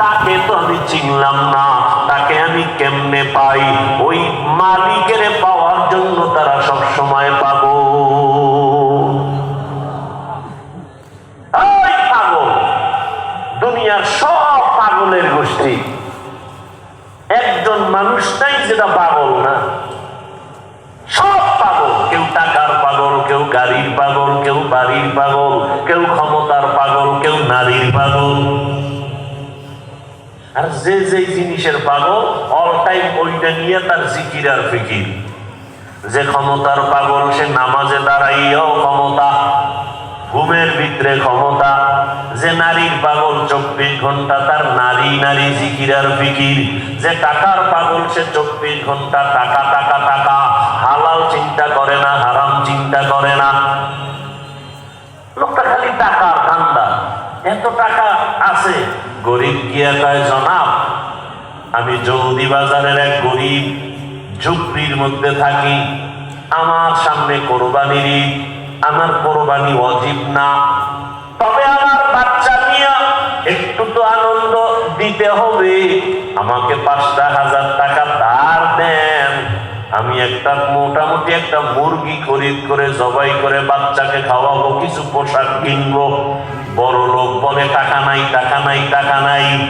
তাকে তো আমি চিনলাম না, তাকে আমি কেমনে পাই? ওই মালিকের পাওয়ার জন্য তারা সব সময় পাবো পাগল, দুনিয়ার সব পাগলের গোষ্ঠী। একজন মানুষ নাই যেটা পাগল না। সব পাগল, কেউ টাকার পাগল, কেউ গাড়ির পাগল, কেউ বাড়ির পাগল, কেউ ক্ষমতার পাগল, কেউ নারীর পাগল। আর যে যে জিনিসের পাগল অল টাইম ওইটা নিয়ে তার জিকির আর ফিকির। যে ক্ষমতার পাগল, সে নামাজে দাঁড়াইয়াও ক্ষমতা, ঘুমের ভিতরে ক্ষমতা। যে নারীর পাগল, চব্বিশ ঘণ্টা তার নারী নারী জিকির আর ফিকির। যে টাকার পাগল, সে চব্বিশ ঘণ্টা টাকা টাকা টাকা। গরিব গিয়া কয়, জনাব, আমি জৌদি বাজারের এক গরিব ঝুপড়ির মধ্যে থাকি। আমার সামনে কোরবানির ঈদ, আমার কোরবানি অজীব না। তবে আমার বাচ্চা নিয়ে একটু তো আনন্দ দিতে হবে। আমাকে পাঁচটা হাজার টাকা ধার দেন। আমি একটা মোটামুটি একটা মুরগি খরিদ করে, জবাই করে, বাচ্চাকে খাওয়াবো, কিছু পোশাক কিনবো। বড় লোক বলে, টাকা নাই টাকা নাই টাকা নাই।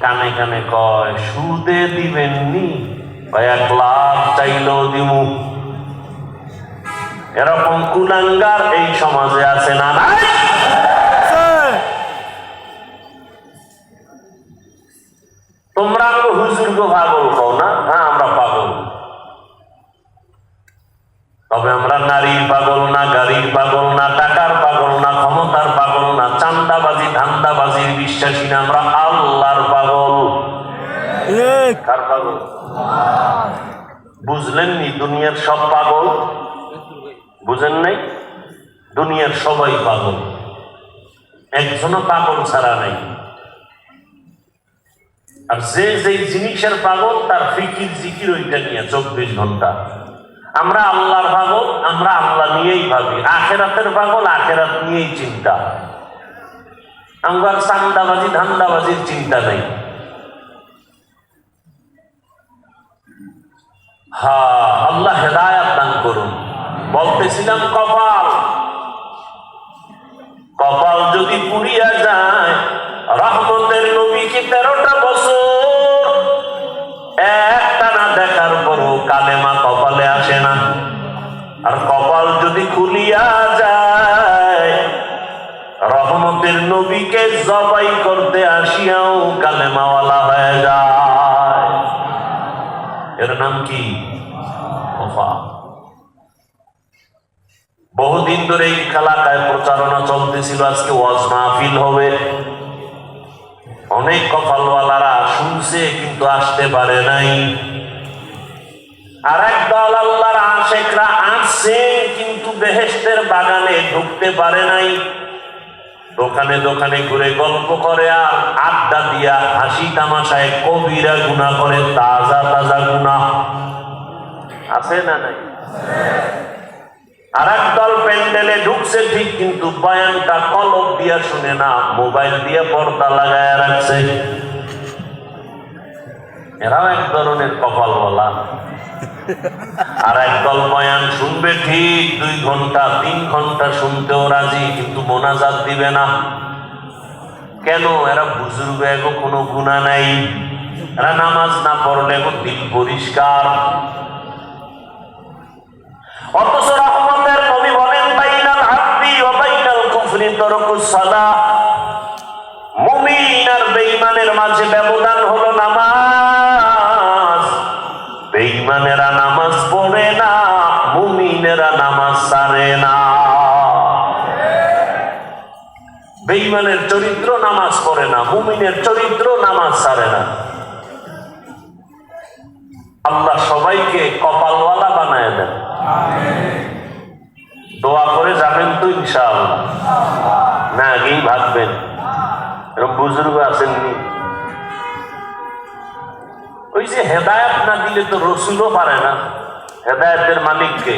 কানে কানে কয়, সুদে দিবেননি? বা এক লাখ চাইলেও দিমু। এরকম কুলাঙ্গার এই সমাজে আছে না নাই? তবে আমরা নারীর পাগল না গাড়ির পাগল না টাকার পাগল না ক্ষমতার পাগল না চান্দাবাজি ধান্দাবাজির বিশ্বাসী না আমরা আল্লাহর পাগল। কার পাগল? বুঝলেন নি দুনিয়ার সব পাগল? বুঝেন নাই? দুনিয়ার সবাই পাগল। একজনও পাগল ছাড়া নাই। আর যে যে জিনিসের পাগল তার ফিকির জিকির ওইটা নিয়ে চব্বিশ ঘণ্টা। আমরা আল্লাহর পাগল আমরা আল্লাহ নিয়েই ভাবি। আখেরাতের পাগল আখেরাত নিয়েই চিন্তা। আমার চান্দাবাজি, ধান্দাবাজির চিন্তা নেই। হা, আল্লাহ হেদায়াত দান করুন। বলতেছিলাম কপাল। কপাল যদি পুড়িয়া যায় রহমতের আর কপাল যদি খুলিয়া যায়, রহমতের নবীকে জবাই করতে আসিয়াও কালেমাওয়ালা হয়ে যায়। এর নাম কি? বহুদিন ধরে এই এলাকায় প্রচারণা চলতেছিল, আজকে ওয়াজ মাহফিল হবে। অনেক কপালওয়ালারা শুনছে, কিন্তু আসতে পারে নাই। আর এক দল আল্লাহর আশেকরা আসছে কিন্তু বেহেস্তের বাগানে ঢুকতে পারে নাই। দোকানে দোকানে ঘুরে গল্প করে আর আড্ডা দিয়া হাসি তামাশায় কবিরা গুণা করে, তাজা তাজা গুণা। আছে না নাই? আর প্যান্ডেলে ঢুকছে ঠিক, কিন্তু বয়ানটা কলক দিয়া শুনে না, মোবাইল দিয়ে পর্দা লাগায় রাখছে। এরাও এক ধরনের কপাল বলা। আর একদল বয়ান শুনবে ঠিক, দুই ঘণ্টা, তিন ঘণ্টা শুনতেও রাজি, কিন্তু মোনাজাত দিবে না। কেন? এরা বুজুর্গ, এগো কোনো গুণা নাই। এরা নামাজ না পড়লে এগো দিল পরিষ্কার। অথচ রহমতের নবী বলেন, বাইনাল আব্দি ওয়া বাইনাল কুফরি তরকুস সালাহ। মুমিন আর বেঈমানের মাঝে ব্যবধান হলো নামাজ সারে না। বেঈমানের চরিত্র নামাজ পড়ে না, মুমিনের চরিত্র নামাজ সারে না। আল্লাহ সবাইকে কপালওয়ালা বানায় দেন। দোয়া করে যাবেন তো ইনশাআল্লাহ। না আগেই ভাববেন এরকম বুজুর্গ আসেননি ওই যে হেদায়ত না দিলে তো রসুলও পারে না। হেদায়তের মালিককে।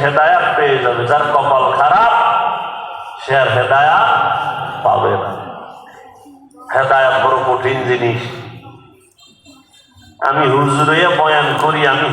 হেদায়াত পেয়ে যাবে। যার কপাল খারাপ, সে আর হেদায়াত পাবে না। হেদায়াত বড় কঠিন জিনিস। আমি হুজুরে বয়ান করি আমি